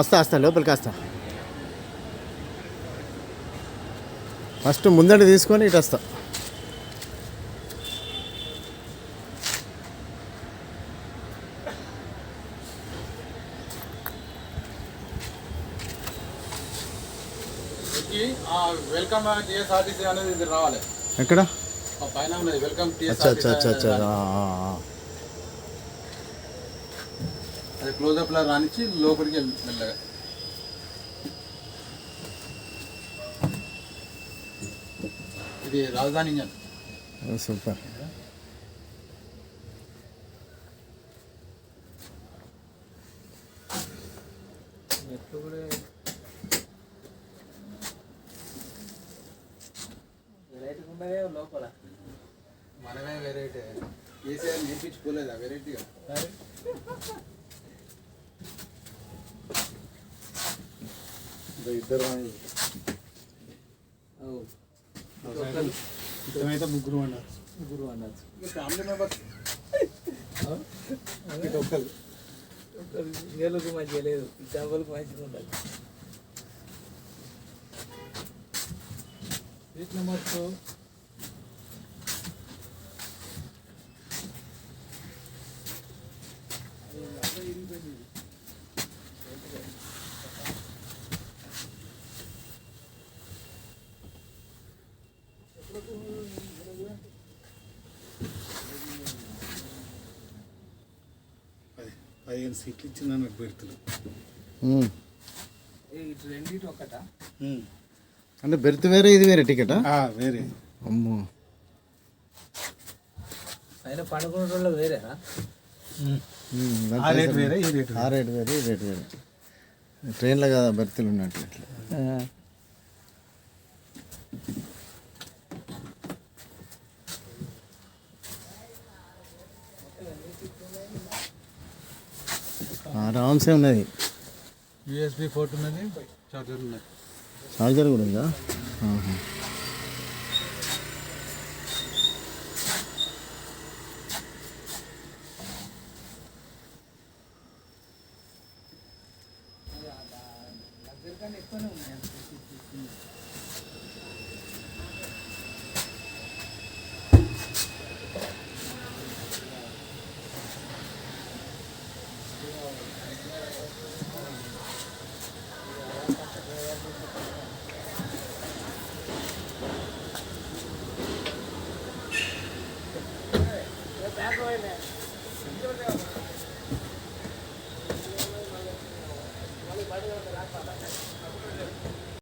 వస్తా వస్తా లోపలికి వస్తా. ఫస్ట్ ముందట తీసుకొని ఇటు వస్తా. వెల్కమ్ అనేది ఇది రావాలి. ఎక్కడ? పైన వెల్కమ్ అచ్చా అచ్చా అచ్చా అచ్చా టీఎస్ఆర్టీసీ ఆ, ఆ, ఆ. అది క్లోజ్అప్ లా రానిచ్చి లోపలికి వెళ్ళి మెల్లగా. ఇది రాజధాని ఇంజన్. ఓ, సూపర్. లోపల మనమే వెరైటీ కేసీఆర్ నేర్పించుకోలేదా వెరైటీగా ఇద్దరు ఇద్దరైతే ముగ్గురు అన్నారు. ముగ్గురు అన్నారు. ఫ్యామిలీ మెంబర్స్ ఒక్కరు. ఇంగేళ్ళకు మంచిగా లేదు. చేపలకు మంచిగా ఉండాలి. సీట్ నెంబర్స్ పదిహేను సీట్లు ఇచ్చింది నాకు రెండిటి ఒకట అంటే బెర్త్ వేరే ఇది వేరే టికెటా వేరే. అమ్మో. పైన పండుకున్న రోజుల్లో వేరేనా ఉమ్, దాని ఆ రేట్ వేరే ఈ రేట్ ఆ రేట్ వేరే ఈ రేట్ వేరే. ట్రైన్లో కదా బెర్తులు ఉన్నట్లు ఆరామ్సే ఉన్నది యూఎస్బి ఫోర్ట్ ఉన్నది చార్జర్ ఉన్నది. చార్జర్ కూడా ఉందా? ఎక్కువనే ఉన్నాయి